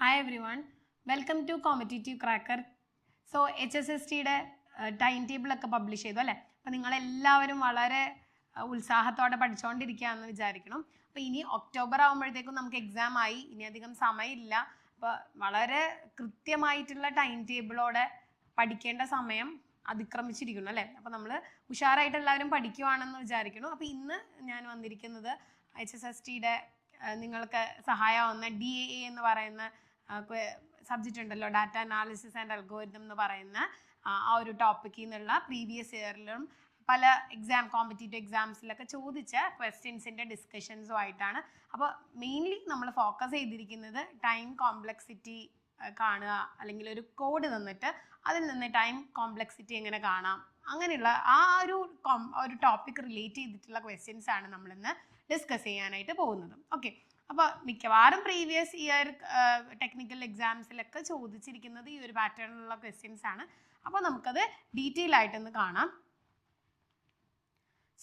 Hi everyone welcome to competitive cracker so H S S ടിയുടെ time ടേബിളൊക്കെ publish ചെയ്തു അല്ലേ? അപ്പോൾ നിങ്ങളെല്ലാവരും വളരെ ഉത്സാഹത്തോടെ പഠിച്ചുകൊണ്ടിരിക്കുകയാണെന്ന് വിചാരിക്കണം. അപ്പോൾ ഇനി ഒക്ടോബർ ആകുമ്പോഴത്തേക്കും നമുക്ക് എക്സാം ആയി. ഇനി അധികം സമയമില്ല. അപ്പോൾ വളരെ കൃത്യമായിട്ടുള്ള ടൈം ടേബിളോടെ പഠിക്കേണ്ട സമയം അതിക്രമിച്ചിരിക്കുന്നു അല്ലേ? അപ്പോൾ നമ്മൾ ഉഷാറായിട്ട് എല്ലാവരും പഠിക്കുവാണെന്ന് വിചാരിക്കുന്നു. അപ്പോൾ ഇന്ന് ഞാൻ വന്നിരിക്കുന്നത് എച്ച് എസ് എസ് ടിയുടെ നിങ്ങൾക്ക് സഹായമാവുന്ന ഡി എ എന്ന് പറയുന്ന സബ്ജക്റ്റ് ഉണ്ടല്ലോ ഡാറ്റ അനാലിസിസ് ആൻഡ് അൽഗോരിതം എന്ന് പറയുന്ന ആ ഒരു ടോപ്പിക്കിൽ നിന്നുള്ള പ്രീവിയസ് ഇയറിലും പല എക്സാം കോമ്പറ്റീറ്റീവ് എക്സാംസിലൊക്കെ ചോദിച്ച ക്വസ്റ്റ്യൻസിന്റെ ഡിസ്കഷൻസും ആയിട്ടാണ്. അപ്പോൾ മെയിൻലി നമ്മൾ ഫോക്കസ് ചെയ്തിരിക്കുന്നത് ടൈം കോംപ്ലക്സിറ്റി കാണുക അല്ലെങ്കിൽ ഒരു കോഡ് തന്നിട്ട് അതിൽ നിന്ന് ടൈം കോംപ്ലക്സിറ്റി എങ്ങനെ കാണാം അങ്ങനെയുള്ള ആ ഒരു ഒരു ടോപ്പിക് റിലേറ്റ് ചെയ്തിട്ടുള്ള ക്വസ്റ്റ്യൻസ് ആണ് നമ്മളിന്ന് ഡിസ്കസ് ചെയ്യാനായിട്ട് പോകുന്നത്. ഓക്കെ അപ്പോൾ മിക്കവാറും പ്രീവിയസ് ഇയർ ടെക്നിക്കൽ എക്സാംസിലൊക്കെ ചോദിച്ചിരിക്കുന്നത് ഈ ഒരു പാറ്റേണിലുള്ള ക്വസ്റ്റ്യൻസ് ആണ്. അപ്പോൾ നമുക്കത് ഡീറ്റെയിൽ ആയിട്ടൊന്ന് കാണാം.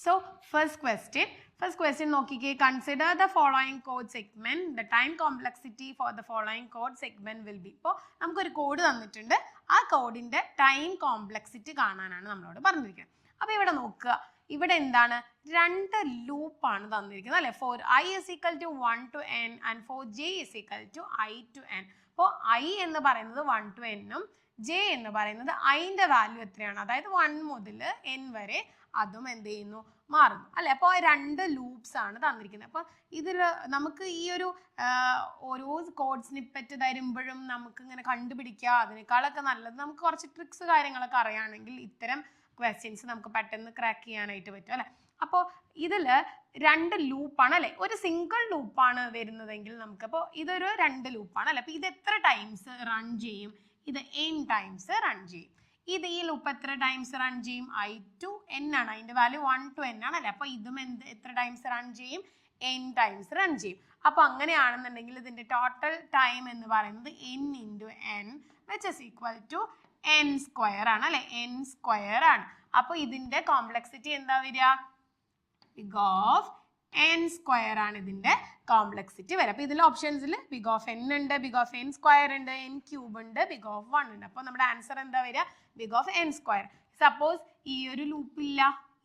So first question first question നോക്കിക്കേ. Consider the following code segment the time complexity for the following code segment will be ഇപ്പോൾ നമുക്കൊരു കോഡ് തന്നിട്ടുണ്ട്. ആ കോഡിന്റെ ടൈം കോംപ്ലക്സിറ്റി കാണാനാണ് നമ്മളോട് പറഞ്ഞിരിക്കുന്നത്. അപ്പോൾ ഇവിടെ നോക്കുക. ഇവിടെ എന്താണ്? രണ്ട് ലൂപ്പാണ് തന്നിരിക്കുന്നത് അല്ലെ? For i is equal to one to n and for j is equal to i to n അപ്പോൾ ഐ എന്ന് പറയുന്നത് വൺ ടു എന്നും ജെ എന്ന് പറയുന്നത് ഐന്റെ വാല്യൂ എത്രയാണ്? അതായത് വൺ മുതൽ എൻ വരെ അതും എന്ത് ചെയ്യുന്നു? മാറുന്നു. അല്ലെ? അപ്പോൾ രണ്ട് ലൂപ്സ് ആണ് തന്നിരിക്കുന്നത്. അപ്പോൾ ഇതിൽ നമുക്ക് ഈ ഒരു ഓരോ കോഡ് സ്നിപ്പറ്റ് തരുമ്പോഴും നമുക്ക് ഇങ്ങനെ കണ്ടുപിടിക്കുക അതിനേക്കാളൊക്കെ നല്ലത്. നമുക്ക് കുറച്ച് ട്രിക്സ് കാര്യങ്ങളൊക്കെ അറിയുകയാണെങ്കിൽ ഇത്തരം ക്വസ്റ്റ്യൻസ് നമുക്ക് പെട്ടെന്ന് ക്രാക്ക് ചെയ്യാനായിട്ട് പറ്റും അല്ലേ? അപ്പോൾ ഇതിൽ രണ്ട് ലൂപ്പാണ് അല്ലേ? ഒരു സിംഗിൾ ലൂപ്പാണ് വരുന്നതെങ്കിൽ നമുക്ക് നമുക്കപ്പോൾ ഇതൊരു രണ്ട് ലൂപ്പാണ് അല്ലേ? അപ്പോൾ ഇത് എത്ര ടൈംസ് റൺ ചെയ്യും? ഇത് എൻ ടൈംസ് റൺ ചെയ്യും. ഇത് ഈ ലൂപ്പ് എത്ര ടൈംസ് റൺ ചെയ്യും? ഐ ടു എൻ ആണ് അതിന്റെ വാല്യൂ വൺ ടു എൻ ആണ് അല്ലേ? അപ്പോൾ ഇതും എന്ത് എത്ര ടൈംസ് റൺ ചെയ്യും? എൻ ടൈംസ് റൺ ചെയ്യും. അപ്പോൾ അങ്ങനെയാണെന്നുണ്ടെങ്കിൽ ഇതിന്റെ ടോട്ടൽ ടൈം എന്ന് പറയുന്നത് n into n which is equal to n square ആണ് അല്ലെ? എൻ സ്ക്വയർ ആണ്. അപ്പോൾ ഇതിന്റെ കോംപ്ലക്സിറ്റി എന്താ വരിക? ബിഗ് ഓഫ് എൻ സ്ക്വയർ ആണ് ഇതിന്റെ കോംപ്ലക്സിറ്റി വരിക. അപ്പോൾ ഇതിൽ ഓപ്ഷൻസിൽ ബിഗ് ഓഫ് എൻ ഉണ്ട് ബിഗ് ഓഫ് എൻ സ്ക്വയർ ഉണ്ട് എൻ ക്യൂബ് ഉണ്ട് ബിഗ് ഓഫ് വൺ ഉണ്ട്. അപ്പോൾ നമ്മുടെ ആൻസർ എന്താ വരിക? Big of n square suppose ഈ ഒരു ലൂപ്പ് ഇല്ല.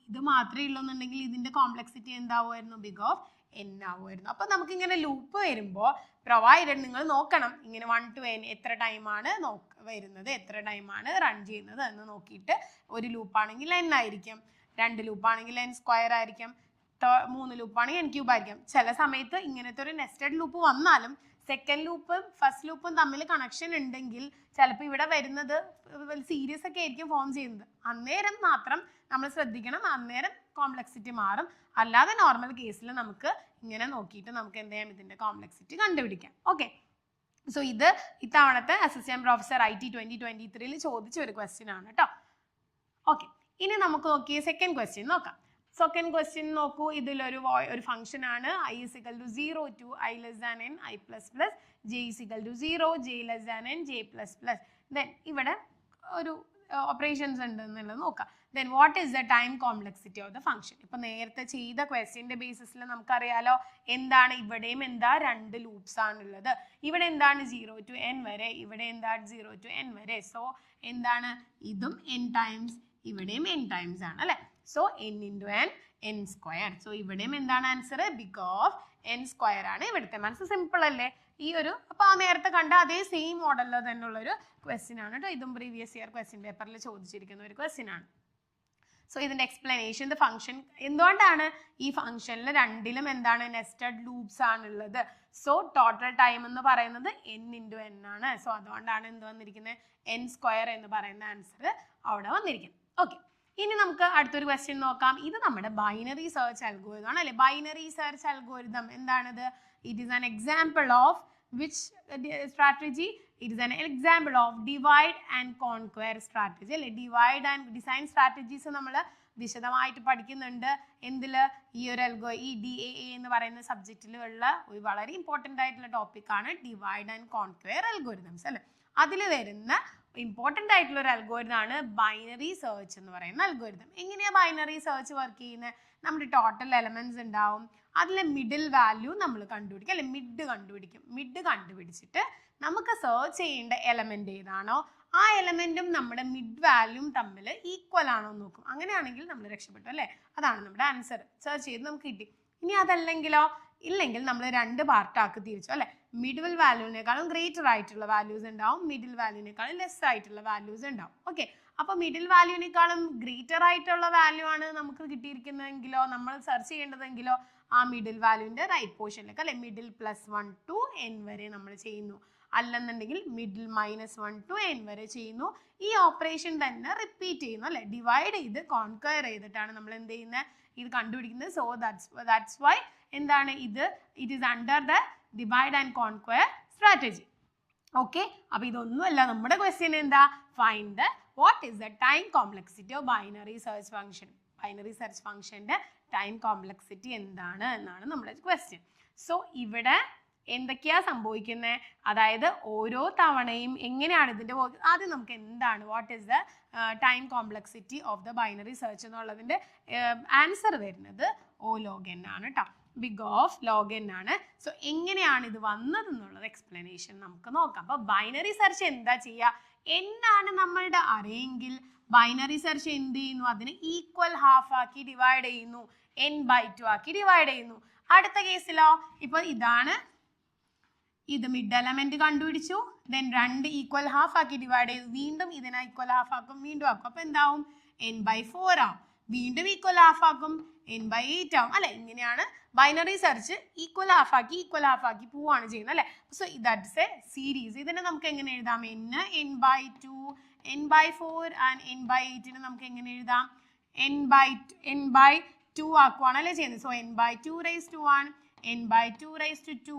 ഇത് മാത്രമേ ഉള്ളൂ എന്നുണ്ടെങ്കിൽ ഇതിന്റെ കോംപ്ലക്സിറ്റി എന്താവുമായിരുന്നു? ബിഗ് ഓഫ് എൻ ആവുമായിരുന്നു നമുക്ക് ഇങ്ങനെ ലൂപ്പ് വരുമ്പോൾ പ്രൊവൈഡഡ് നിങ്ങൾ നോക്കണം. ഇങ്ങനെ വൺ ടു എൻ എത്ര ടൈമാണ് നോക്ക് വരുന്നത് എത്ര ടൈമാണ് റൺ ചെയ്യുന്നത് എന്ന് നോക്കിയിട്ട് ഒരു ലൂപ്പാണെങ്കിൽ എൻ ആയിരിക്കും. രണ്ട് ലൂപ്പാണെങ്കിൽ എൻ സ്ക്വയർ ആയിരിക്കും. മൂന്ന് ലൂപ്പാണെങ്കിൽ എൻ ക്യൂബ് ആയിരിക്കും. ചില സമയത്ത് ഇങ്ങനത്തെ ഒരു നെസ്റ്റഡ് ലൂപ്പ് വന്നാലും സെക്കൻഡ് ലൂപ്പും ഫസ്റ്റ് ലൂപ്പും തമ്മിൽ കണക്ഷൻ ഉണ്ടെങ്കിൽ ചിലപ്പോൾ ഇവിടെ വരുന്നത് സീരിയസ് ഒക്കെ ആയിരിക്കും ഫോം ചെയ്യുന്നത്. അന്നേരം മാത്രം നമ്മൾ ശ്രദ്ധിക്കണം. അന്നേരം കോംപ്ലക്സിറ്റി മാറും. അല്ലാതെ നോർമൽ കേസിൽ നമുക്ക് ഇങ്ങനെ നോക്കിയിട്ട് നമുക്ക് എന്ത് ചെയ്യാം? ഇതിന്റെ കോംപ്ലക്സിറ്റി കണ്ടുപിടിക്കാം. ഓക്കെ സോ ഇത് ഇത്തവണത്തെ assistant professor I T twenty twenty ത്രീയിൽ ചോദിച്ച ഒരു ക്വസ്റ്റ്യൻ ആണ് കേട്ടോ ഓക്കെ ഇനി നമുക്ക് നോക്കിയ സെക്കൻഡ് ക്വസ്റ്റ്യൻ നോക്കാം. സെക്കൻഡ് ക്വസ്റ്റ്യൻ നോക്കൂ. ഇതിലൊരു ഒരു ഫംഗ്ഷൻ ആണ്. I is equal to zero to i less than n i plus plus j is equal to zero j less than n j plus plus then ഇവിടെ ഒരു operations ഉണ്ട് എന്നുള്ളത് നോക്കാം. Then what is the time complexity of the function ഇപ്പൊ നേരത്തെ ചെയ്ത ക്വസ്റ്റ്യന്റെ ബേസിസിൽ നമുക്കറിയാലോ എന്താണ് ഇവിടെയും എന്താ രണ്ട് ലൂപ്സ് ആണുള്ളത്. ഇവിടെ എന്താണ് സീറോ ടു എൻ വരെ ഇവിടെ എന്താണ് സീറോ ടു എൻ വരെ. സോ എന്താണ്? ഇതും എൻ ടൈംസ് ഇവിടെയും എൻ ടൈംസ് ആണ് അല്ലേ? So n into n n square so ഇവിടെയും എന്താണ് answer big of n square ആണ് ഇവിടുത്തെ. മനസ്സ് സിമ്പിൾ അല്ലേ? ഈ ഒരു അപ്പൊ ആ നേരത്തെ കണ്ട അതേ സെയിം മോഡലിൽ തന്നെയുള്ള ഒരു ക്വസ്റ്റ്യൻ ആണ് കേട്ടോ ഇതും പ്രീവിയസ് ഇയർ ക്വസ്റ്റ്യൻ പേപ്പറിൽ ചോദിച്ചിരിക്കുന്ന ഒരു ക്വസ്റ്റ്യൻ ആണ്. സോ ഇതിന്റെ എക്സ്പ്ലനേഷൻ ദ ഫംഗ്ഷൻ എന്തുകൊണ്ടാണ് ഈ ഫംഗ്ഷനിൽ രണ്ടിലും എന്താണ് നെസ്റ്റഡ് ലൂപ്സ് ആണുള്ളത്? സോ ടോട്ടൽ ടൈം എന്ന് പറയുന്നത് എൻ ഇന്റു എൻ ആണ്. സോ അതുകൊണ്ടാണ് എന്ത് വന്നിരിക്കുന്നത് എൻ സ്ക്വയർ എന്ന് പറയുന്ന ആൻസർ അവിടെ വന്നിരിക്കുന്നത് ഓക്കെ ഇനി നമുക്ക് അടുത്തൊരു ക്വസ്റ്റ്യൻ നോക്കാം. ഇത് നമ്മുടെ ബൈനറി സെർച്ച് അൽഗോരിതം ആണ് അല്ലെ? ബൈനറി സെർച്ച് അൽഗോരിതം എന്താണിത്? It is an example of which strategy it is an example of divide and conquer strategy അല്ലെ? ഡിവൈഡ് ആൻഡ് ഡിസൈൻ സ്ട്രാറ്റജീസ് നമ്മൾ വിശദമായിട്ട് പഠിക്കുന്നുണ്ട്. എന്തിൽ ഈ ഒരു അൽഗോ ഈ ഡി എ എ എന്ന് പറയുന്ന സബ്ജക്റ്റിലുള്ള ഒരു വളരെ ഇമ്പോർട്ടന്റ് ആയിട്ടുള്ള ടോപ്പിക്കാണ് ഡിവൈഡ് ആൻഡ് കോൺക്വയർ അൽഗോരിതംസ് അല്ലേ? അതിൽ വരുന്ന ഇമ്പോർട്ടന്റ് ആയിട്ടുള്ള ഒരു അൽഗോരിതം ആണ് ബൈനറി സെർച്ച് എന്ന് പറയുന്ന അൽഗോരിതം എങ്ങനെയാ ബൈനറി സെർച്ച് വർക്ക് ചെയ്യുന്നത് നമ്മുടെ ടോട്ടൽ എലമെന്റ്സ് ഉണ്ടാവും. അതിലെ മിഡിൽ വാല്യൂ നമ്മൾ കണ്ടുപിടിക്കും. അല്ലെ മിഡ് കണ്ടുപിടിക്കും. മിഡ് കണ്ടുപിടിച്ചിട്ട് നമുക്ക് സെർച്ച് ചെയ്യേണ്ട എലമെന്റ് ഏതാണോ ആ എലമെന്റും നമ്മുടെ മിഡ് വാല്യൂം തമ്മിൽ ഈക്വൽ ആണോ എന്ന് നോക്കും. അങ്ങനെയാണെങ്കിൽ നമ്മൾ രക്ഷപ്പെട്ടു അല്ലേ? അതാണ് നമ്മുടെ ആൻസർ സെർച്ച് ചെയ്ത് നമുക്ക് കിട്ടി. ഇനി അതല്ലെങ്കിലോ? ഇല്ലെങ്കിൽ നമ്മൾ രണ്ട് പാർട്ടാക്കി തിരിച്ചു അല്ലെ? മിഡിൽ വാല്യൂവിനേക്കാളും ഗ്രേറ്റർ ആയിട്ടുള്ള വാല്യൂസ് ഉണ്ടാവും. മിഡിൽ വാല്യൂവിനേക്കാളും ലെസ് ആയിട്ടുള്ള വാല്യൂസ് ഉണ്ടാവും. ഓക്കെ അപ്പോൾ മിഡിൽ വാല്യൂവിനേക്കാളും ഗ്രേറ്റർ ആയിട്ടുള്ള വാല്യൂ ആണ് നമുക്ക് കിട്ടിയിരിക്കുന്നതെങ്കിലോ നമ്മൾ സെർച്ച് ചെയ്യേണ്ടതെങ്കിലോ ആ മിഡിൽ വാല്യൂവിന്റെ റൈറ്റ് പോർഷനിലേക്ക് അല്ലെ? Middle plus one to n വരെ നമ്മൾ ചെയ്യുന്നു. അല്ലെന്നുണ്ടെങ്കിൽ middle minus one to n വരെ ചെയ്യുന്നു. ഈ ഓപ്പറേഷൻ തന്നെ റിപ്പീറ്റ് ചെയ്യുന്നു അല്ലെ? ഡിവൈഡ് ചെയ്ത് കോൺക്വയർ ചെയ്തിട്ടാണ് നമ്മൾ എന്ത് ചെയ്യുന്നത്? ഇത് കണ്ടുപിടിക്കുന്നത്. സോ ദാറ്റ്സ് ദാറ്റ്സ് വൈ എന്താണ് ഇത്? It is under the divide and conquer strategy okay അപ്പൊ ഇതൊന്നുമല്ല. നമ്മുടെ ക്വസ്റ്റ്യൻ എന്താ? Find the what is the time complexity of binary search function binary search ഫംഗ്ഷന്റെ ടൈം കോംപ്ലക്സിറ്റി എന്താണ് എന്നാണ് നമ്മുടെ ക്വസ്റ്റ്യൻ സോ ഇവിടെ എന്തൊക്കെയാ സംഭവിക്കുന്നത് അതായത് ഓരോ തവണയും എങ്ങനെയാണ് ഇതിന്റെ ആദ്യം നമുക്ക് എന്താണ്? What is the time complexity of the binary search എന്നുള്ളതിന്റെ ആൻസർ വരുന്നത് ഓ ലോഗ് എൻ ആണ് കേട്ടോ ബിഗ് ഓഫ് ലോഗ് എൻ ആണ്. സോ എങ്ങനെയാണ് ഇത് വന്നത് എന്നുള്ളത് എക്സ്പ്ലനേഷൻ നമുക്ക് നോക്കാം. അപ്പൊ ബൈനറി സെർച്ച് എന്താ ചെയ്യുക ആണ് നമ്മളുടെ അറിയെങ്കിൽ ബൈനറി സെർച്ച് എന്ത് ചെയ്യുന്നു? അതിന് ഈക്വൽ ഹാഫ് ആക്കി ഡിവൈഡ് ചെയ്യുന്നു. എൻ ബൈ ടു ആക്കി ഡിവൈഡ് ചെയ്യുന്നു. അടുത്ത കേസിലോ ഇപ്പൊ ഇതാണ്. ഇത് മിഡ് എലമെന്റ് കണ്ടുപിടിച്ചു. ദെൻ രണ്ട് ഈക്വൽ ഹാഫ് ആക്കി ഡിവൈഡ് ചെയ്തു. വീണ്ടും ഇതിനെ ഈക്വൽ ഹാഫ് ആക്കും വീണ്ടും ആക്കും. അപ്പൊ എന്താവും? എൻ ബൈ ഫോർ ആവും. വീണ്ടും ഈക്വൽ ഹാഫ് ആക്കും. എൻ ബൈ എയ്റ്റ് ആവും. അല്ലെ? ഇങ്ങനെയാണ് ബൈനറി സെർച്ച് ഈക്വൽ ഹാഫ് ആക്കി ഈക്വൽ ഹാഫ് ആക്കി പോവാണ് ചെയ്യുന്നത് അല്ലെ? സോ ദാറ്റ്സ് എ സീരീസ് ഇതിനെ നമുക്ക് എങ്ങനെ എഴുതാം? N n by two n by four and n by എയ്റ്റിന് നമുക്ക് എങ്ങനെ എഴുതാം? N by n by two ആക്കുവാണ് അല്ലേ ചെയ്യുന്നത്. So n by two raise to one n by two raise to two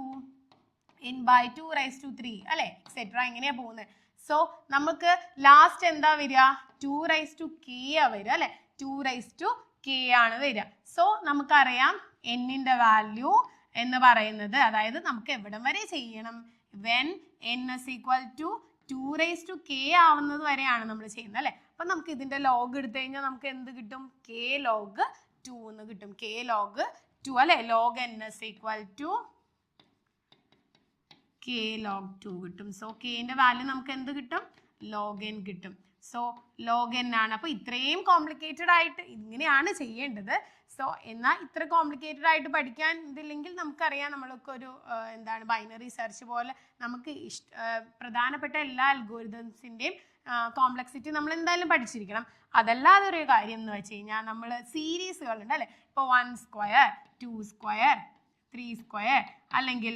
n by two raise to three അല്ലെ? Etcetera എങ്ങനെയാ പോകുന്നത്. So നമുക്ക് last എന്താ വരിക? ടു റൈസ് ടു കെ വരിക അല്ലെ? ടു റൈസ് ടു കെ ആണ് വരിക. സോ നമുക്കറിയാം എന്നിന്റെ വാല്യൂ എന്ന് പറയുന്നത് അതായത് നമുക്ക് എവിടം വരെ ചെയ്യണം? When n is equal to two raise to k ആവുന്നത് വരെയാണ് നമ്മൾ ചെയ്യുന്നത് അല്ലേ? അപ്പം നമുക്ക് ഇതിന്റെ ലോഗ് എടുത്തു കഴിഞ്ഞാൽ നമുക്ക് എന്ത് കിട്ടും? കെ ലോഗ് ടു എന്ന് കിട്ടും. കെ ലോഗ് ടു അല്ലേ? Log n is equal to k log two കിട്ടും. സോ കെന്റെ വാല്യൂ നമുക്ക് എന്ത് കിട്ടും? ലോഗ് എൻ കിട്ടും. സോ ലോഗ് എൻ ആണ്. അപ്പോൾ ഇത്രയും കോംപ്ലിക്കേറ്റഡ് ആയിട്ട് ഇങ്ങനെയാണ് ചെയ്യേണ്ടത്. സോ എന്നാൽ ഇത്ര കോംപ്ലിക്കേറ്റഡ് ആയിട്ട് പഠിക്കാൻ ഇതില്ലെങ്കിൽ നമുക്കറിയാം നമ്മൾക്ക് ഒരു എന്താണ് ബൈനറി സെർച്ച് പോലെ നമുക്ക് ഇഷ്ട പ്രധാനപ്പെട്ട എല്ലാ അൽഗോരിതംസിന്റെയും കോംപ്ലക്സിറ്റി നമ്മൾ എന്തായാലും പഠിച്ചിരിക്കണം. അതല്ലാതെ ഒരു കാര്യം എന്ന് വെച്ച് കഴിഞ്ഞാൽ നമ്മൾ സീരീസുകളുണ്ട് അല്ലേ? ഇപ്പോൾ one square two square three square അല്ലെങ്കിൽ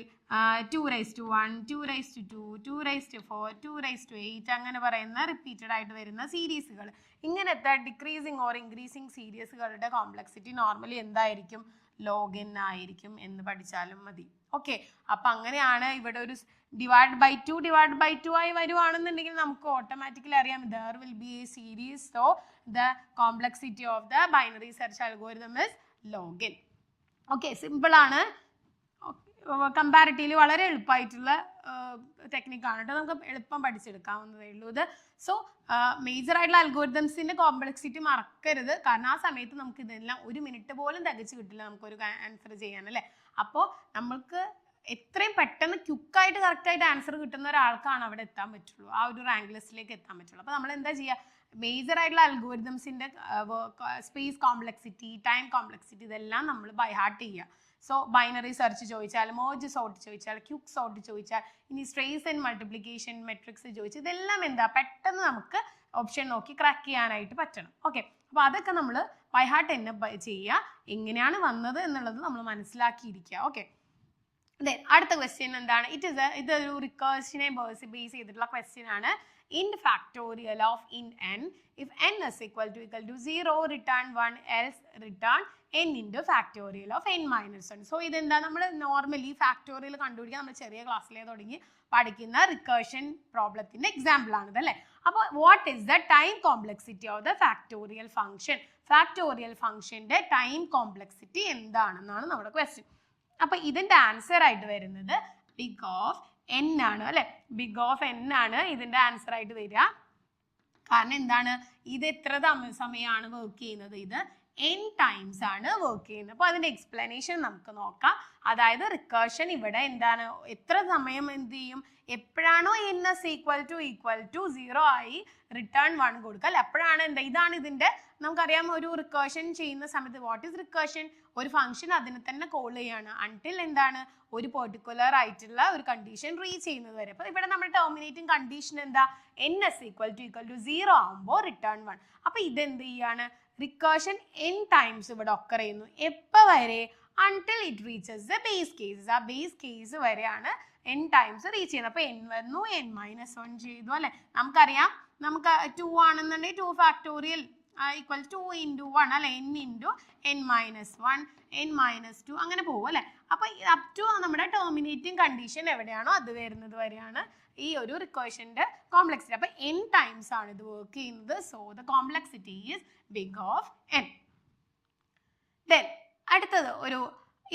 two raise to one two raise to two two raise to four two raise to eight അങ്ങനെ പറയുന്ന റിപ്പീറ്റഡ് ആയിട്ട് വരുന്ന സീരീസുകൾ ഇങ്ങനത്തെ ഡിക്രീസിങ് ഓർ ഇൻക്രീസിങ് സീരീസുകളുടെ കോംപ്ലക്സിറ്റി നോർമലി എന്തായിരിക്കും? ലോഗിൻ ആയിരിക്കും എന്ന് പഠിച്ചാലും മതി. ഓക്കെ അപ്പം അങ്ങനെയാണ് ഇവിടെ ഒരു divide by two divide by two ആയി വരുവാണെന്നുണ്ടെങ്കിൽ നമുക്ക് ഓട്ടോമാറ്റിക്കലി അറിയാം there will be a series so the complexity of the binary search algorithm is log n okay simple ആണ്. കമ്പാരിറ്റീവ്ലി വളരെ എളുപ്പമായിട്ടുള്ള ടെക്നിക്കാണ് കേട്ടോ. നമുക്ക് എളുപ്പം പഠിച്ചെടുക്കാവുന്നതേ ഉള്ളൂ ഇത്. സോ മേജർ ആയിട്ടുള്ള അൽഗോരിതംസിന്റെ കോംപ്ലക്സിറ്റി മറക്കരുത്. കാരണം ആ സമയത്ത് നമുക്ക് ഇതെല്ലാം ഒരു മിനിറ്റ് പോലും തികച്ച് കിട്ടില്ല നമുക്കൊരു ആൻസർ ചെയ്യാൻ അല്ലേ? അപ്പോൾ നമ്മൾക്ക് എത്രയും പെട്ടെന്ന് ക്യുക്കായിട്ട് കറക്റ്റായിട്ട് ആൻസർ കിട്ടുന്ന ഒരാൾക്കാണ് അവിടെ എത്താൻ പറ്റുള്ളൂ. ആ ഒരു റാങ്ക് ലിസ്റ്റിലേക്ക് എത്താൻ പറ്റുള്ളൂ. അപ്പോൾ നമ്മൾ എന്താ ചെയ്യുക മേജർ ആയിട്ടുള്ള അൽഗോരിതംസിന്റെ സ്പേസ് കോംപ്ലക്സിറ്റി ടൈം കോംപ്ലക്സിറ്റി ഇതെല്ലാം നമ്മൾ ബൈ ഹാർട്ട് ചെയ്യുക സോ ബൈനറി സെർച്ച് ചോദിച്ചാൽ മോജ് സോർട്ട് ചോദിച്ചാൽ ക്യുക്ക് സോർട്ട് ചോദിച്ചാൽ ഇനി സ്ട്രേസ് ആൻഡ് മൾട്ടിപ്ലിക്കേഷൻ മെട്രിക്സ് ചോദിച്ചാൽ ഇതെല്ലാം എന്താ? പെട്ടെന്ന് നമുക്ക് ഓപ്ഷൻ നോക്കി ക്രാക്ക് ചെയ്യാനായിട്ട് പറ്റണം. ഓക്കെ അപ്പോൾ അതൊക്കെ നമ്മൾ ബൈ ഹാർട്ട് എന്നെ ചെയ്യുക എങ്ങനെയാണ് വന്നത് എന്നുള്ളത് നമ്മൾ മനസ്സിലാക്കിയിരിക്കുക. ഓക്കെ ദെൻ അടുത്ത ക്വസ്റ്റ്യൻ എന്താണ്? ഇറ്റ് ഇസ് ഇതൊരു റിക്കേഴ്സിനെ ബേസ് ചെയ്തിട്ടുള്ള ക്വസ്റ്റ്യൻ ആണ്. Int factorial of int n if n is equal to equal to zero return one else return n into factorial of n minus one so ഇതെന്താ? നമ്മൾ normally factorial കണ്ടുപിടിക്കാൻ നമ്മൾ ചെറിയ ക്ലാസ്സിലേ തുടങ്ങി പഠിക്കുന്ന റിക്കേഷൻ പ്രോബ്ലത്തിന്റെ എക്സാമ്പിൾ ആണിത് അല്ലേ? അപ്പോൾ what is the time complexity of the factorial function factorial ഫംഗ്ഷന്റെ ടൈം കോംപ്ലക്സിറ്റി എന്താണെന്നാണ് നമ്മുടെ ക്വസ്റ്റ്യൻ അപ്പോൾ ഇതിന്റെ ആൻസർ ആയിട്ട് വരുന്നത് ബിഗ് ഓഫ് എൻ ആണ് അല്ലെ? ബിഗ് ഓഫ് എൻ ആണ് ഇതിന്റെ ആൻസർ ആയിട്ട് വരിക. കാരണം എന്താണ്? ഇത് എത്ര സമയമാണ് വർക്ക് ചെയ്യുന്നത്? ഇത് എൻ ടൈംസ് ആണ് വർക്ക് ചെയ്യുന്നത്. അപ്പോൾ അതിന്റെ എക്സ്പ്ലനേഷൻ നമുക്ക് നോക്കാം. അതായത് റിക്കേർഷൻ ഇവിടെ എന്താണ്? എത്ര സമയം എന്ത് ചെയ്യും? എപ്പോഴാണോ n is equal to equal to zero ആയി റിട്ടേൺ വൺ കൊടുക്കൽ അപ്പോഴാണ് എന്താ? ഇതാണ് ഇതിന്റെ നമുക്കറിയാം ഒരു റിക്കേർഷൻ ചെയ്യുന്ന സമയത്ത് വാട്ട് ഈസ് റിക്കേർഷൻ ഒരു ഫംഗ്ഷൻ അതിനെ തന്നെ കോൾ ചെയ്യാണ്. അൺടിൽ എന്താണ്? ഒരു പെർട്ടിക്കുലർ ആയിട്ടുള്ള ഒരു കണ്ടീഷൻ റീച്ച് ചെയ്യുന്നത് വരെ. അപ്പോൾ ഇവിടെ നമ്മൾ ടെർമിനേറ്റിംഗ് കണ്ടീഷൻ എന്താ? N is equal to equal to zero ആകുമ്പോൾ റിട്ടേൺ വൺ അപ്പോൾ ഇതെന്ത് ചെയ്യാണ്? റിക്കേർഷൻ എൻ ടൈംസ് ഇവിടെ ഒക്കർ ചെയ്യുന്നു. എപ്പോൾ വരെ? Until it reaches the base cases ആ ബേസ് കേസ് വരെയാണ് എൻ ടൈംസ് റീച്ച് ചെയ്യുന്നത്. അപ്പോൾ എൻ വന്നു എൻ മൈനസ് വൺ ചെയ്തു അല്ലേ? നമുക്കറിയാം. നമുക്ക് ടു ആണെന്നുണ്ടെങ്കിൽ two factorial equal to into one അല്ലെ? N into n minus one n minus two അങ്ങനെ പോകും അല്ലേ? അപ്പോൾ അപ് ടു നമ്മുടെ ടെർമിനേറ്റിംഗ് കണ്ടീഷൻ എവിടെയാണോ അത് വരുന്നത് വരെയാണ് ഈ ഒരു റിക്വേഷന്റെ കോംപ്ലക്സിറ്റി അപ്പോൾ എൻ ടൈംസ് ആണ് ഇത് വർക്ക് ചെയ്യുന്നത്. So the complexity is big of n then അടുത്തത് ഒരു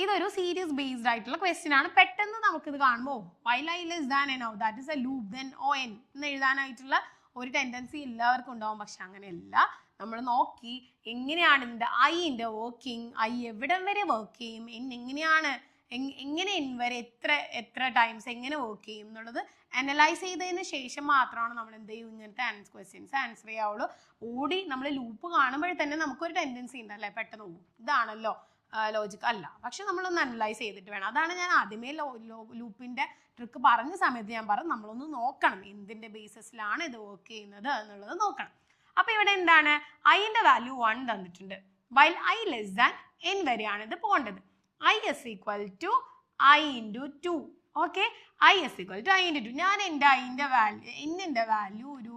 ഇതൊരു സീരീസ് ബേസ്ഡ് ആയിട്ടുള്ള ക്വസ്റ്റ്യൻ ആണ്. പെട്ടെന്ന് നമുക്കിത് കാണുമ്പോൾ while i less than n oh that is a loop then O n എന്ന് എഴുതാനായിട്ടുള്ള ഒരു ടെൻഡൻസി എല്ലാവർക്കും ഉണ്ടാവും. പക്ഷെ അങ്ങനെയല്ല. നമ്മൾ നോക്കി എങ്ങനെയാണ് ഇതിന്റെ ഐന്റെ വർക്കിംഗ് ഐ എവിടം വരെ വർക്ക് ചെയ്യും? എങ്ങനെയാണ് എങ്ങനെ വരെ എത്ര എത്ര ടൈംസ് എങ്ങനെ വർക്ക് ചെയ്യും എന്നുള്ളത് അനലൈസ് ചെയ്തതിന് ശേഷം മാത്രമാണ് നമ്മൾ എന്ത് ചെയ്യും? ഇങ്ങനത്തെ ആൻസർ ക്വസ്റ്റ്യൻസ് ആൻസർ ചെയ്യാവുള്ളൂ. ഓടി നമ്മൾ ലൂപ്പ് കാണുമ്പോഴേ തന്നെ നമുക്കൊരു ടെൻഡൻസി ഉണ്ടല്ലേ പെട്ടെന്ന് ഇതാണല്ലോ. ലോജിക് അല്ല. പക്ഷെ നമ്മളൊന്ന് അനലൈസ് ചെയ്തിട്ട് വേണം. അതാണ് ഞാൻ ആദ്യമേ ലൂപ്പിന്റെ ട്രിക്ക് പറഞ്ഞ സമയത്ത് ഞാൻ പറഞ്ഞു നമ്മളൊന്ന് നോക്കണം. എന്തിന്റെ ബേസിസിലാണ് ഇത് വർക്ക് ചെയ്യുന്നത് എന്നുള്ളത് നോക്കണം. അപ്പൊ ഇവിടെ എന്താണ്? ഐന്റെ വാല്യൂ വൺ തന്നിട്ടുണ്ട്. While i less than n വരെയാണ് ഇത് പോകേണ്ടത് i is equal to i into two okay i is equal to i into two ഞാൻ എന്റെ ഐന്റെ വാല്യൂ എന്നിന്റെ വാല്യൂ ഒരു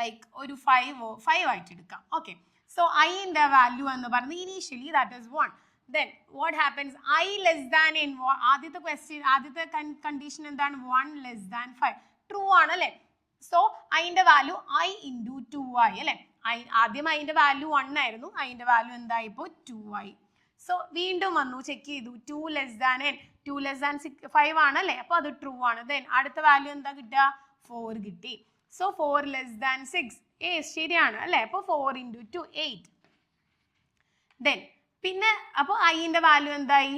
ലൈക്ക് ഒരു ഫൈവ് ഫൈവ് ആയിട്ട് എടുക്കാം. ഓക്കെ സോ ഐന്റെ വാല്യൂ എന്ന് പറഞ്ഞു initially that is one then what happens I less than in ആദ്യത്തെ ക്വസ്റ്റ്യൻ ആദ്യത്തെ കണ്ടീഷൻ എന്താണ്? One less than five true ആണ് അല്ലേ? സോ അതിന്റെ വാല്യൂ ഐ ഇന്റു ടു ആയി അല്ലേ? ഐ ആദ്യം അതിന്റെ വാല്യൂ വൺ ആയിരുന്നു. അതിന്റെ വാല്യൂ എന്തായി ഇപ്പോൾ ടു ആയി സോ വീണ്ടും വന്നു ചെക്ക് ചെയ്തു. Two less than N two less than six five ആണ് അല്ലേ? അപ്പോൾ അത് ട്രൂ ആണ്. ദെൻ അടുത്ത വാല്യൂ എന്താ കിട്ടുക? ഫോർ കിട്ടി. So four less than six ഏ ശരിയാണ് അല്ലേ? അപ്പോൾ four into two eight then പിന്നെ അപ്പോൾ ഐന്റെ വാല്യൂ എന്തായി?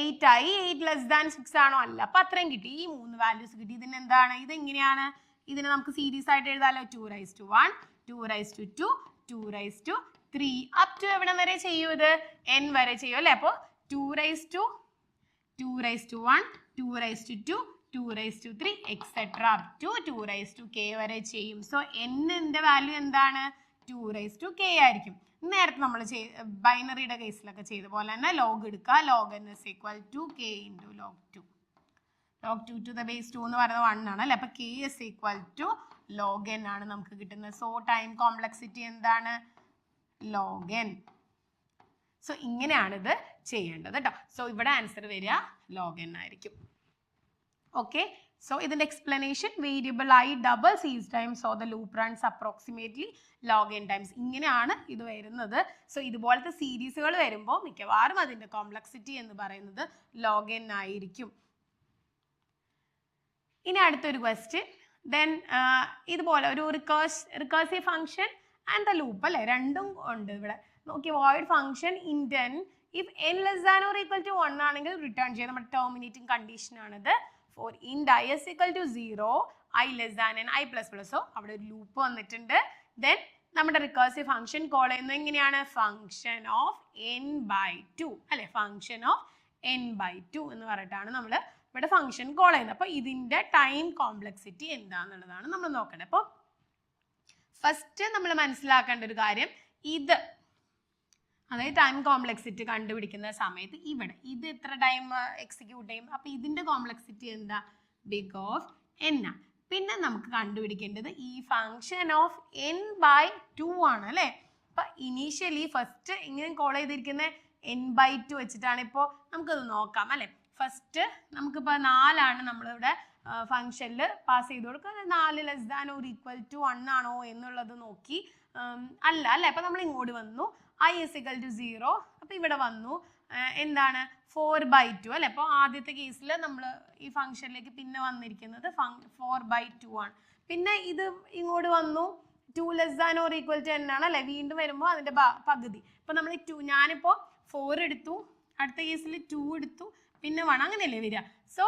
എയ്റ്റ് ആയി. എയ്റ്റ് ലെസ് ദാൻ സിക്സ് ആണോ? അല്ല. അപ്പം അത്രയും കിട്ടി. ഈ മൂന്ന് വാല്യൂസ് കിട്ടി. ഇതിന് എന്താണ് ഇതെങ്ങനെയാണ്? ഇതിനെ നമുക്ക് സീരീസ് ആയിട്ട് എഴുതാമല്ലോ two raise to one two raise to two two raise to three up to എവിടെ വരെ ചെയ്യൂ ഇത്? എൻ വരെ ചെയ്യും അല്ലേ? അപ്പോൾ two raise to two raise to one two raise to two two raise to three etcetera up to two raise to k വരെ ചെയ്യും. സോ എന്നിന്റെ വാല്യൂ എന്താണ്? ടു റൈസ് ടു കെ ആയിരിക്കും. നേരത്തെ നമ്മൾ ബൈനറിയുടെ കേസിലൊക്കെ ചെയ്ത പോലെ തന്നെ ലോഗ് എടുക്കുക. Log N is equal to K into log two log two to the base two എന്ന് പറയുന്നത് വൺ ആണ് അല്ലേ? അപ്പൊ K is equal to log N ആണ് നമുക്ക് കിട്ടുന്നത്. സോ ടൈം കോംപ്ലക്സിറ്റി എന്താണ്? ലോഗ് എൻ സോ ഇങ്ങനെയാണ് ഇത് ചെയ്യേണ്ടത് കേട്ടോ സോ ഇവിടെ ആൻസർ വരിക ലോഗ് എൻ ആയിരിക്കും. ഓക്കെ സോ ഇതിന്റെ എക്സ്പ്ലനേഷൻ വേരിയബിൾ ആയി double sees times so the loop runs approximately log N times ഇങ്ങനെയാണ് ഇത് വരുന്നത്. സോ ഇതുപോലത്തെ സീരീസുകൾ വരുമ്പോൾ മിക്കവാറും അതിന്റെ കോംപ്ലക്സിറ്റി എന്ന് പറയുന്നത് ലോഗ് എൻ ആയിരിക്കും. ഇനി അടുത്തൊരു ക്വസ്റ്റ്യൻ ദെൻ ഇതുപോലെ ഒരു recurs recursive function and the loop അല്ലേ? രണ്ടും ഉണ്ട് ഇവിടെ. നോക്കി void function int N if N less than or equal to one ആണെങ്കിൽ റിട്ടേൺ ചെയ്യാം നമ്മുടെ ടെർമിനേറ്റിംഗ് കണ്ടീഷൻ ആണിത്. For int I is equal to zero I less than N I plus പ്ലസോ അവിടെ ഒരു ലൂപ്പ് വന്നിട്ടുണ്ട്. ദെൻ നമ്മുടെ റിക്കേഴ്സീവ് ഫംഗ്ഷൻ കോൾ ചെയ്യുന്നത് എങ്ങനെയാണ്? Function of N by two അല്ലെ? Function of N by two എന്ന് പറഞ്ഞിട്ടാണ് നമ്മൾ ഇവിടെ ഫംഗ്ഷൻ കോൾ ചെയ്യുന്നത്. അപ്പോൾ ഇതിന്റെ ടൈം കോംപ്ലക്സിറ്റി എന്താണെന്നുള്ളതാണ് നമ്മൾ നോക്കേണ്ടത് അപ്പോൾ ഫസ്റ്റ് നമ്മൾ മനസ്സിലാക്കേണ്ട ഒരു കാര്യം ഇത് അതായത് ടൈം കോംപ്ലക്സിറ്റി കണ്ടുപിടിക്കുന്ന സമയത്ത് ഇവിടെ ഇത് എത്ര ടൈം എക്സിക്യൂട്ട് ചെയ്യും? അപ്പോൾ ഇതിന്റെ കോംപ്ലക്സിറ്റി എന്താ? ബിഗ് ഓഫ് എൻ ആണ് പിന്നെ നമുക്ക് കണ്ടുപിടിക്കേണ്ടത് ഈ function of N by two ആണ് അല്ലേ? അപ്പം ഇനീഷ്യലി ഫസ്റ്റ് ഇങ്ങനെ കോൾ ചെയ്തിരിക്കുന്ന എൻ ബൈ ടു വെച്ചിട്ടാണ് ഇപ്പോൾ നമുക്കത് നോക്കാം അല്ലേ? ഫസ്റ്റ് നമുക്കിപ്പോൾ നാലാണ് നമ്മളിവിടെ ഫങ്ഷനിൽ പാസ് ചെയ്ത് കൊടുക്കുക. നാല് ലെസ് ദാൻ ഒരു ഈക്വൽ ടു വൺ ആണോ എന്നുള്ളത് നോക്കി അല്ല അല്ലേ? അപ്പം നമ്മൾ ഇങ്ങോട്ട് വന്നു. I is equal to zero അപ്പം ഇവിടെ വന്നു. എന്താണ്? ഫോർ ബൈ ടു അല്ലേ? അപ്പോൾ ആദ്യത്തെ കേസിൽ നമ്മൾ ഈ ഫംഗ്ഷനിലേക്ക് പിന്നെ വന്നിരിക്കുന്നത് ഫോർ ബൈ ടു ആണ്. പിന്നെ ഇത് ഇങ്ങോട്ട് വന്നു. Two less than or equal to N ആണ് അല്ലേ? വീണ്ടും വരുമ്പോൾ അതിന്റെ പകുതി. അപ്പോൾ നമ്മൾ ടു ഞാനിപ്പോൾ ഫോർ എടുത്തു. അടുത്ത കേസിൽ ടു എടുത്തു. പിന്നെ വൺ അങ്ങനെയല്ലേ വരിക. So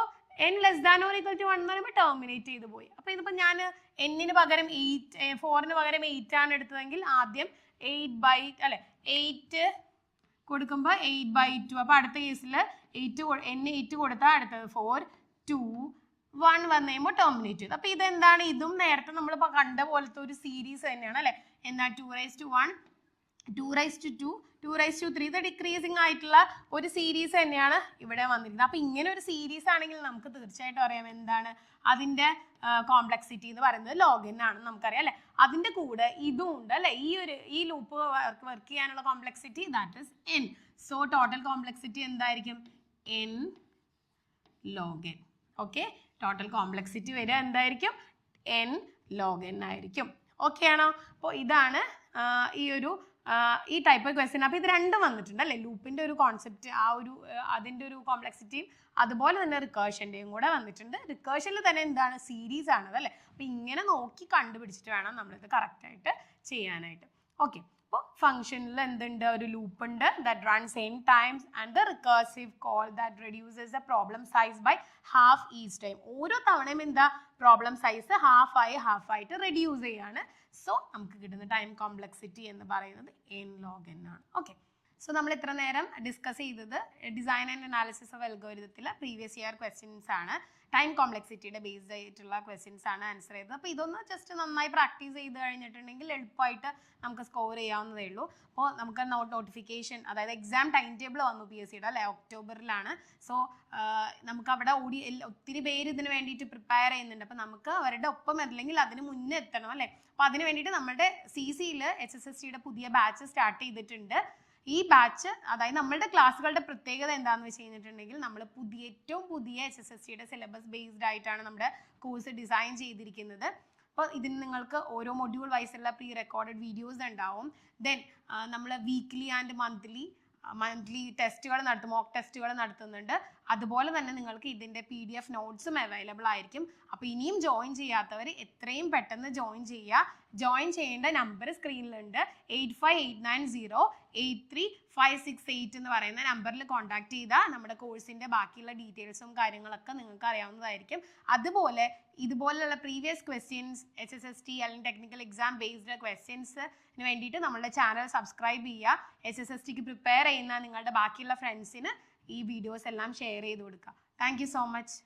N less than or equal to one എന്ന് പറയുമ്പോൾ ടെർമിനേറ്റ് ചെയ്ത് പോയി. അപ്പോൾ ഇതിപ്പോൾ ഞാൻ എന്നിന് പകരം എയ്റ്റ് ഫോറിന് പകരം എയ്റ്റ് ആണ് എടുത്തതെങ്കിൽ ആദ്യം എയ്റ്റ് ബൈ അല്ലെ? എയ്റ്റ് കൊടുക്കുമ്പോൾ എയ്റ്റ് ബൈ ടു അപ്പോൾ അടുത്ത കേസിൽ എയ്റ്റ് എൻ എയ്റ്റ് കൊടുത്താൽ അടുത്തത് ഫോർ ടു വൺ വന്നു കഴിയുമ്പോൾ ടെർമിനേറ്റ് ചെയ്തു. അപ്പോൾ ഇതെന്താണ്? ഇതും നേരത്തെ നമ്മൾ കണ്ട പോലത്തെ ഒരു സീരീസ് തന്നെയാണ് അല്ലേ? എന്താ? Two raise to one two raise to two two raise to three ഇത് ഡിക്രീസിങ് ആയിട്ടുള്ള ഒരു സീരീസ് തന്നെയാണ് ഇവിടെ വന്നിരുന്നത് അപ്പോൾ ഇങ്ങനെ ഒരു സീരീസ് ആണെങ്കിൽ നമുക്ക് തീർച്ചയായിട്ടും അറിയാം എന്താണ്? അതിന്റെ കോംപ്ലക്സിറ്റി എന്ന് പറയുന്നത് ലോഗിൻ ആണെന്ന് നമുക്കറിയാം അല്ലേ? അതിന്റെ കൂടെ ഇതും ഉണ്ട് അല്ലേ? ഈ ഒരു ഈ ലൂപ്പ് വർക്ക് വർക്ക് ചെയ്യാനുള്ള complexity that is N so total complexity എന്തായിരിക്കും? N log N okay total complexity വരിക എന്തായിരിക്കും? എൻ ലോഗ് എൻ ആയിരിക്കും. ഓക്കെ ആണോ? അപ്പോൾ ഇതാണ് ഈ ഒരു ഈ ടൈപ്പ് ക്വസ്റ്റ്യൻ അപ്പോൾ ഇത് രണ്ടും വന്നിട്ടുണ്ട് അല്ലേ? ലൂപ്പിന്റെ ഒരു കോൺസെപ്റ്റ് ആ ഒരു അതിന്റെ ഒരു കോംപ്ലക്സിറ്റിയും അതുപോലെ തന്നെ റിക്കേഴ്ഷന്റെയും കൂടെ വന്നിട്ടുണ്ട്. റിക്കേഴ്ഷനിൽ തന്നെ എന്താണ്? സീരീസ് ആണത് അല്ലേ? അപ്പോൾ ഇങ്ങനെ നോക്കി കണ്ടുപിടിച്ചിട്ട് വേണം നമ്മളിത് കറക്റ്റായിട്ട് ചെയ്യാനായിട്ട്. ഓക്കെ അപ്പോൾ ഫംഗ്ഷനിൽ എന്തുണ്ട്? ഒരു ലൂപ്പ് ഉണ്ട് that run same times and the recursive call that reduces the problem size by half each time ഓരോ തവണയും എന്താ? പ്രോബ്ലം സൈസ് ഹാഫ് ആയി ഹാഫ് ആയിട്ട് റെഡ്യൂസ് ചെയ്യാണ്. സോ നമുക്ക് കിട്ടുന്ന ടൈം കോംപ്ലക്സിറ്റി എന്ന് പറയുന്നത് എൻ ലോഗ് എൻ ആണ്. ഓക്കെ സോ നമ്മൾ ഇത്ര നേരം ഡിസ്കസ് ചെയ്തത്? ഡിസൈൻ ആൻഡ് അനാലിസിസ് ഓഫ് അൽഗോരിതത്തിലെ പ്രീവിയസ് ഇയർ ക്വസ്റ്റ്യൻസ് ആണ്. ടൈം കോംപ്ലക്സിറ്റിയുടെ ബേസ്ഡ് ആയിട്ടുള്ള ക്വസ്റ്റ്യൻസ് ആണ് ആൻസർ ചെയ്തത്. അപ്പോൾ ഇതൊന്ന് ജസ്റ്റ് നന്നായി പ്രാക്ടീസ് ചെയ്ത് കഴിഞ്ഞിട്ടുണ്ടെങ്കിൽ എളുപ്പമായിട്ട് നമുക്ക് സ്കോർ ചെയ്യാവുന്നതേ ഉള്ളൂ. അപ്പോൾ നമുക്ക് നോട്ടിഫിക്കേഷൻ അതായത് എക്സാം ടൈം ടേബിൾ വന്നു പി എസ് സിയുടെ അല്ലെ? ഒക്ടോബറിലാണ്. സോ നമുക്ക് അവിടെ ഓടി ഒത്തിരി പേര് ഇതിന് വേണ്ടിയിട്ട് പ്രിപ്പയർ ചെയ്യുന്നുണ്ട്. അപ്പോൾ നമുക്ക് അവരുടെ ഒപ്പം അല്ലെങ്കിൽ അതിന് മുന്നേ എത്തണം അല്ലേ? അപ്പോൾ അതിന് വേണ്ടിയിട്ട് നമ്മുടെ സി സിയിൽ എച്ച് എസ് എസ് സിയുടെ പുതിയ ബാച്ച് സ്റ്റാർട്ട് ചെയ്തിട്ടുണ്ട്. ഈ ബാച്ച് അതായത് നമ്മളുടെ ക്ലാസ്സുകളുടെ പ്രത്യേകത എന്താണെന്ന് വെച്ച് കഴിഞ്ഞിട്ടുണ്ടെങ്കിൽ നമ്മൾ പുതിയ ഏറ്റവും പുതിയ എസ് എസ് എസ് സിയുടെ സിലബസ് ബേസ്ഡ് ആയിട്ടാണ് നമ്മുടെ കോഴ്സ് ഡിസൈൻ ചെയ്തിരിക്കുന്നത്. അപ്പോൾ ഇതിന് നിങ്ങൾക്ക് ഓരോ മൊഡ്യൂൾ വൈസുള്ള പ്രീ റെക്കോർഡഡ് വീഡിയോസ് ഉണ്ടാവും ദെൻ നമ്മൾ വീക്ക്ലി ആൻഡ് മന്ത്ലി മന്ത്ലി ടെസ്റ്റുകൾ നടത്തും മോക്ക് ടെസ്റ്റുകൾ നടത്തുന്നുണ്ട്. അതുപോലെ തന്നെ നിങ്ങൾക്ക് ഇതിന്റെ പി ഡി എഫ് നോട്ട്സും അവൈലബിൾ ആയിരിക്കും. അപ്പോൾ ഇനിയും ജോയിൻ ചെയ്യാത്തവർ എത്രയും പെട്ടെന്ന് ജോയിൻ ചെയ്യുക. ജോയിൻ ചെയ്യേണ്ട number സ്ക്രീനിലുണ്ട് eight five eight nine zero eight three five six eight എന്ന് പറയുന്ന നമ്പറിൽ കോൺടാക്ട് ചെയ്താൽ നമ്മുടെ കോഴ്സിന്റെ ബാക്കിയുള്ള ഡീറ്റെയിൽസും കാര്യങ്ങളൊക്കെ നിങ്ങൾക്ക് അറിയാവുന്നതായിരിക്കും. അതുപോലെ ഇതുപോലെയുള്ള previous questions H S S T അല്ലെങ്കിൽ ടെക്നിക്കൽ എക്സാം ബേസ്ഡ് ക്വസ്റ്റ്യൻസിന് വേണ്ടിയിട്ട് നമ്മുടെ ചാനൽ സബ്സ്ക്രൈബ് ചെയ്യുക. എച്ച് എസ് എസ് ടിക്ക് പ്രിപ്പയർ ചെയ്യുന്ന നിങ്ങളുടെ ബാക്കിയുള്ള ഫ്രണ്ട്സിന് ഈ വീഡിയോസ് എല്ലാം ഷെയർ ചെയ്ത് കൊടുക്കുക. Thank so much